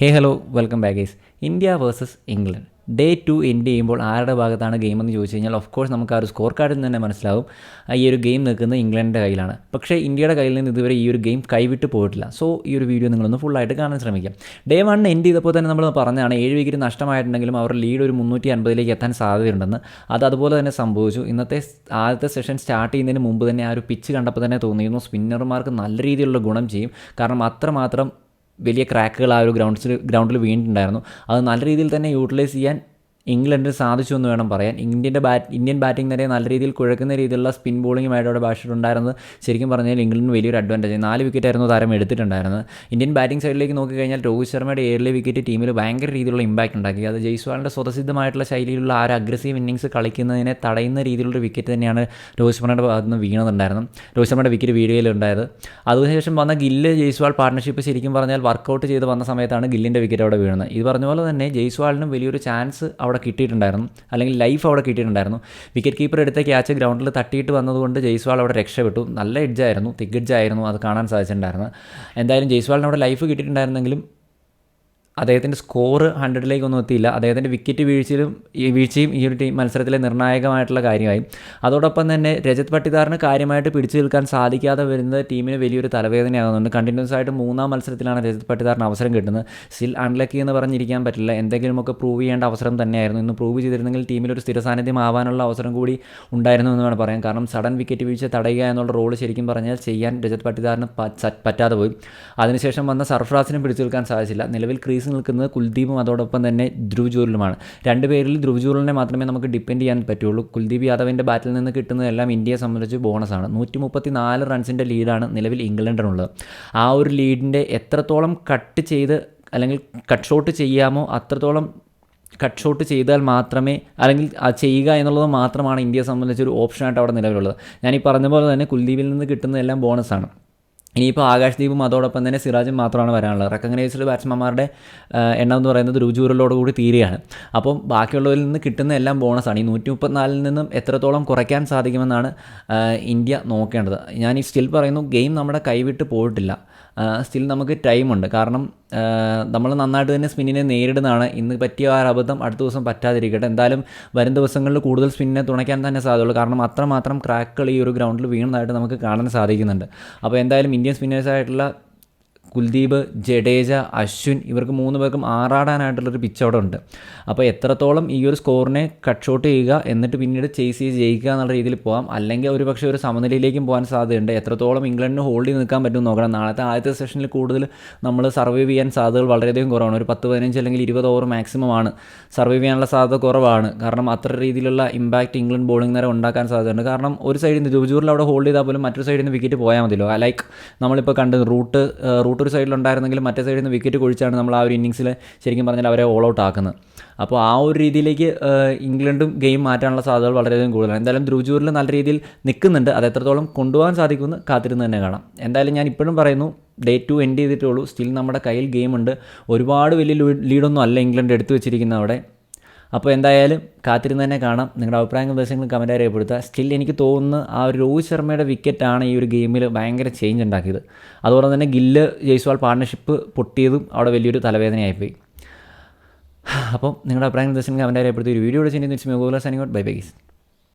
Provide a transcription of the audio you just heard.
Hey hello welcome back guys India versus England day two end ചെയ്യുമ്പോൾ ആരുടെ ഭാഗത്താണ് game എന്ന് ചോദിച്ചു കഴിഞ്ഞാൽ ഓഫ് കോഴ്സ് നമുക്ക് ആ ഒരു സ്കോർ കാർഡിൽ നിന്ന് തന്നെ മനസ്സിലാവും. ഈ ഒരു ഗെയിം നിൽക്കുന്നത് ഇംഗ്ലണ്ടിന്റെ കയ്യിലാണ്. പക്ഷേ ഇന്ത്യയുടെ കയ്യിൽ നിന്ന് ഇതുവരെ ഈ ഒരു ഗെയിം കൈവിട്ട് പോയിട്ടില്ല. സോ ഈ ഒരു വീഡിയോ നിങ്ങളൊന്ന് ഫുള്ളായിട്ട് കാണാൻ ശ്രമിക്കാം. ഡേ വൺ എൻഡ് ചെയ്തപ്പോൾ തന്നെ നമ്മൾ പറഞ്ഞതാണ് ഏഴ് വിക്കറ്റ് നഷ്ടമായിട്ടുണ്ടെങ്കിലും അവരുടെ ലീഡ് ഒരു മുന്നൂറ്റി അൻപതിലേക്ക് എത്താൻ സാധ്യതയുണ്ടെന്ന്. അത് അതുപോലെ തന്നെ സംഭവിച്ചു. ഇന്നത്തെ ആദ്യത്തെ സെഷൻ സ്റ്റാർട്ട് ചെയ്യുന്നതിന് മുമ്പ് തന്നെ ആ ഒരു പിച്ച് കണ്ടപ്പോൾ തന്നെ തോന്നിയിരുന്നു സ്പിന്നർമാർക്ക് നല്ല രീതിയിലുള്ള ഗുണം ചെയ്യും. കാരണം അത്രമാത്രം വലിയ ക്രാക്കുകൾ ആ ഒരു ഗ്രൗണ്ട്സിൽ ഗ്രൗണ്ടിൽ വീണിട്ടുണ്ടായിരുന്നു. അത് നല്ല രീതിയിൽ തന്നെ യൂട്ടിലൈസ് ചെയ്യാൻ ഇംഗ്ലണ്ടിന് സാധിച്ചു എന്ന് വേണം പറയാൻ. ഇന്ത്യന്റെ ബാറ്റ് ഇന്ത്യൻ ബാറ്റിംഗ് നിരയെ നല്ല രീതിയിൽ കുഴക്കുന്ന രീതിയിലുള്ള സ്പിൻ ബോളിങ്ങുമായിട്ട് അവിടെ ബാഷിട്ടുണ്ടായിരുന്നത് ശരിക്കും പറഞ്ഞാൽ ഇംഗ്ലണ്ടിന് വലിയൊരു അഡ്വാന്റേജ് നാല് വിക്കറ്റ് ആയിരുന്നു താരം എടുത്തിട്ടുണ്ടായിരുന്നത്. ഇന്ത്യൻ ബാറ്റിംഗ് സൈഡിലേക്ക് നോക്കിക്കഴിഞ്ഞാൽ രോഹിത് ശർമ്മയുടെ ഏഴിലെ വിക്കറ്റ് ടീമിൽ ഭയങ്കര രീതിയിലുള്ള ഇമ്പാക്റ്റ് ഉണ്ടാക്കി. അത് ജയ്സ്വാളിന്റെ സ്വതസിദ്ധമായിട്ടുള്ള ശൈലിയിലുള്ള ആ ഒരു അഗ്രസീവ് ഇന്നിങ്സ് കളിക്കുന്നതിനെ തടയുന്ന രീതിയിലുള്ള വിക്കറ്റ് തന്നെയാണ് രോഹിത് ശർമ്മയുടെ ഭാഗത്ത് നിന്ന് വീണതുണ്ടായിരുന്നു രോഹിത് ശർമ്മയുടെ വിക്കറ്റ് വീഴുകയിലുണ്ടായത്. അതിനുശേഷം വന്ന ഗില്ല് ജയ്സ്വാൾ പാർട്ണർഷിപ്പ് ശരിക്കും പറഞ്ഞാൽ വർക്കൗട്ട് ചെയ്ത് വന്ന സമയത്താണ് ഗില്ലിന്റെ വിക്കറ്റ് അവിടെ വീഴുന്നത് ഇത് പറഞ്ഞ പോലെ തന്നെ ജയ്സ്വാളിനും വലിയൊരു ചാൻസ് അവിടെ കിട്ടിയിട്ടുണ്ടായിരുന്നു. അല്ലെങ്കിൽ ലൈഫ് അവിടെ കിട്ടിയിട്ടുണ്ടായിരുന്നു. വിക്കറ്റ് കീപ്പർ എടുത്ത ക്യാച്ച് ഗ്രൗണ്ടിൽ തട്ടിയിട്ട് വന്നതുകൊണ്ട് ജയ്സ്വാൾ അവിടെ രക്ഷപ്പെട്ടു. നല്ല എഡ്ജായിരുന്നു തിഗ് എഡ്ജായിരുന്നു അത് കാണാൻ സാധിച്ചിട്ടുണ്ടായിരുന്നു എന്തായാലും ജയ്സ്വാളിന് അവിടെ ലൈഫ് കിട്ടിയിട്ടുണ്ടായിരുന്നെങ്കിലും അദ്ദേഹത്തിന്റെ സ്കോർ ഹൺഡ്രഡിലേക്കൊന്നും എത്തിയില്ല. അദ്ദേഹത്തിന്റെ വിക്കറ്റ് വീഴ്ചയിലും ഈ വീഴ്ചയും ഈ ഒരു ടീം മത്സരത്തിലെ നിർണായകമായിട്ടുള്ള കാര്യമായി. അതോടൊപ്പം തന്നെ രജത് പട്ടിദാറിന് കാര്യമായിട്ട് പിടിച്ചു നിൽക്കാൻ സാധിക്കാതെ വരുന്നത് ടീമിന് വലിയൊരു തലവേദനയാകുന്നുണ്ട്. കണ്ടിന്യൂസ് ആയിട്ട് മൂന്നാം മത്സരത്തിലാണ് രജത് പട്ടിദാറിന് അവസരം കിട്ടുന്നത്. സ്റ്റിൽ അൺലക്കി എന്ന് പറഞ്ഞിരിക്കാൻ പറ്റില്ല. എന്തെങ്കിലുമൊക്കെ പ്രൂവ് ചെയ്യേണ്ട അവസരം തന്നെയായിരുന്നു. ഇന്ന് പ്രൂവ് ചെയ്തിരുന്നെങ്കിൽ ടീമിലൊരു സ്ഥിര സാന്നിധ്യം ആവാനുള്ള അവസരം കൂടി ഉണ്ടായിരുന്നു എന്ന് വേണം പറയാം കാരണം സഡൻ വിക്കറ്റ് വീഴ്ച തടയുക എന്നുള്ള റോൾ ശരിക്കും പറഞ്ഞാൽ ചെയ്യാൻ രജത് പട്ടിദാറിന് പറ്റാതെ പോയി. അതിനുശേഷം വന്ന സർഫ്രാസിനും പിടിച്ചു നിൽക്കാൻ സാധിച്ചില്ല. നിലവിൽ നിൽക്കുന്നത് കുൽദീപും അതോടൊപ്പം തന്നെ ധ്രുവ് ജൂറലുമാണ് രണ്ട് പേരിൽ ധ്രുവ് ജൂറലിനെ മാത്രമേ നമുക്ക് ഡിപ്പെൻഡ് ചെയ്യാൻ പറ്റുള്ളൂ. കുൽദീപ് യാദവിന്റെ ബാറ്റിൽ നിന്ന് കിട്ടുന്നതെല്ലാം ഇന്ത്യയെ സംബന്ധിച്ച് ബോണസാണ് നൂറ്റി മുപ്പത്തി നാല് റൺസിന്റെ ലീഡാണ് നിലവിൽ ഇംഗ്ലണ്ടിനുള്ളത്. ആ ഒരു ലീഡിന്റെ എത്രത്തോളം കട്ട് ചെയ്ത് അല്ലെങ്കിൽ കട്ട് ഷോട്ട് ചെയ്യാമോ അത്രത്തോളം കട്ട് ഷോട്ട് ചെയ്താൽ മാത്രമേ അല്ലെങ്കിൽ ചെയ്യുക എന്നുള്ളത് മാത്രമാണ് ഇന്ത്യയെ സംബന്ധിച്ചൊരു ഓപ്ഷനായിട്ട് അവിടെ നിലവിലുള്ളത്. ഞാൻ ഈ പറഞ്ഞ പോലെ തന്നെ കുൽദീപിൽ നിന്ന് കിട്ടുന്നതെല്ലാം ബോണസാണ് ഇനിയിപ്പോൾ ആകാശ്ദീപും അതോടൊപ്പം തന്നെ സിറാജും മാത്രമാണ് വരാനുള്ളത്. റെക്കഗ്നൈസ്ഡ് ബാറ്റ്സ്മാൻമാരുടെ എണ്ണം എന്ന് പറയുന്നത് രുചൂറിലോടുകൂടി തീരുകയാണ് അപ്പം ബാക്കിയുള്ളവരിൽ നിന്ന് കിട്ടുന്ന എല്ലാം ബോണസാണ് ഈ നൂറ്റി മുപ്പത്തിനാലിൽ നിന്നും എത്രത്തോളം കുറയ്ക്കാൻ സാധിക്കുമെന്നാണ് ഇന്ത്യ നോക്കേണ്ടത്. ഞാൻ ഈ സ്റ്റിൽ പറയുന്നു ഗെയിം നമ്മുടെ കൈവിട്ട് പോയിട്ടില്ല. സ്റ്റിൽ നമുക്ക് ടൈമുണ്ട് കാരണം നമ്മൾ നന്നായിട്ട് തന്നെ സ്പിന്നിനെ നേരിടുന്നതാണ്. ഇന്ന് പറ്റിയ ആ അബദ്ധം അടുത്ത ദിവസം പറ്റാതിരിക്കട്ടെ. എന്തായാലും വരും ദിവസങ്ങളിൽ കൂടുതൽ സ്പിന്നിനെ തുണയ്ക്കാൻ തന്നെ സാധ്യതയുള്ളൂ. കാരണം അത്രമാത്രം ക്രാക്കുകൾ ഈ ഒരു ഗ്രൗണ്ടിൽ വീണതായിട്ട് നമുക്ക് കാണാൻ സാധിക്കുന്നുണ്ട്. അപ്പോൾ എന്തായാലും ഇന്ത്യൻ സ്പിന്നേഴ്സായിട്ടുള്ള കുൽദീപ് ജഡേജ അശ്വിൻ ഇവർക്ക് മൂന്ന് പേർക്കും ആറാടാനായിട്ടുള്ളൊരു പിച്ച് അവിടെ ഉണ്ട്. അപ്പോൾ എത്രത്തോളം ഈ ഒരു സ്കോറിനെ കട്ട് ഷോട്ട് ചെയ്യുക എന്നിട്ട് പിന്നീട് ചേസ് ചെയ്ത് ജയിക്കുക എന്നുള്ള രീതിയിൽ പോകാം അല്ലെങ്കിൽ ഒരു പക്ഷേ ഒരു സമനിലയിലേക്കും പോകാൻ സാധ്യതയുണ്ട്. എത്രത്തോളം ഇംഗ്ലണ്ടിന് ഹോൾഡ് ചെയ്ത് നിൽക്കാൻ പറ്റും നോക്കണം. നാളത്തെ ആദ്യത്തെ സെഷനിൽ കൂടുതൽ നമ്മൾ സർവൈവ് ചെയ്യാൻ സാധ്യതകൾ വളരെയധികം കുറവാണ്. ഒരു പത്ത് പതിനഞ്ച് അല്ലെങ്കിൽ ഇരുപത് ഓവർ മാക്സിമം ആണ് സർവൈവ് ചെയ്യാനുള്ള സാധ്യത കുറവാണ്. കാരണം അത്ര രീതിയിലുള്ള ഇമ്പാക്റ്റ് ഇംഗ്ലണ്ട് ബോളിംഗ് നേരെ ഉണ്ടാക്കാൻ സാധ്യതയുണ്ട്. കാരണം ഒരു സൈഡിൽ നിന്ന് ജുജൂറിൽ അവിടെ ഹോൾഡ് ചെയ്താൽ പോലും മറ്റൊരു സൈഡിൽ നിന്ന് വിക്കറ്റ് പോയാൽ മതിയല്ലോ. ലൈക്ക് നമ്മളിപ്പോൾ കണ്ട് റൂട്ട് റൂട്ട് ഒരു സൈഡിലുണ്ടായിരുന്നെങ്കിലും മറ്റേ സൈഡിൽ നിന്ന് വിക്കറ്റ് കൊഴിച്ചാണ് നമ്മൾ ആ ഒരു ഇന്നിങ്സിൽ ശരിക്കും പറഞ്ഞാൽ അവരെ ഓൾ ഔട്ട് ആക്കുന്നത്. അപ്പോൾ ആ ഒരു രീതിയിലേക്ക് ഇംഗ്ലണ്ടും ഗെയിം മാറ്റാനുള്ള സാധ്യതകൾ വളരെയധികം കൂടുതലാണ്. എന്തായാലും ധ്രുവജൂരിൽ നല്ല രീതിയിൽ നിൽക്കുന്നുണ്ട്. അത് എത്രത്തോളം കൊണ്ടുപോകാൻ സാധിക്കുമെന്ന് കാത്തിരുന്ന് തന്നെ കാണാം. എന്തായാലും ഞാൻ ഇപ്പോഴും പറയുന്നു ഡേ ടു എൻഡ് ചെയ്തിട്ടുള്ളൂ സ്റ്റിൽ നമ്മുടെ കയ്യിൽ ഗെയിമുണ്ട് ഒരുപാട് വലിയ ലീഡൊന്നും അല്ല ഇംഗ്ലണ്ട് എടുത്തു വെച്ചിരിക്കുന്നത് അവിടെ. അപ്പോൾ എന്തായാലും കാത്തിരുന്ന് തന്നെ കാണാം. നിങ്ങളുടെ അഭിപ്രായങ്ങൾ നിർദ്ദേശങ്ങൾ കമന്റ് രേഖപ്പെടുത്തുക. സ്റ്റിൽ എനിക്ക് തോന്നുന്നു ആ ഒരു രോഹിത് ശർമ്മയുടെ വിക്കറ്റാണ് ഈ ഒരു ഗെയിമിൽ ഭയങ്കര ചേഞ്ച് ഉണ്ടാക്കിയത്. അതുപോലെ തന്നെ ഗില്ല് ജയ്സ്വാൾ പാർട്ണർഷിപ്പ് പൊട്ടിയതും അവിടെ വലിയൊരു തലവേദനയായിപ്പോയി അപ്പം നിങ്ങളുടെ അഭിപ്രായങ്ങൾ നിർദ്ദേശങ്ങൾ കമന്റ് രേഖപ്പെടുത്തി. ഒരു വീഡിയോ ചെയ്യുന്ന ബൈ ബൈ ഗീസ്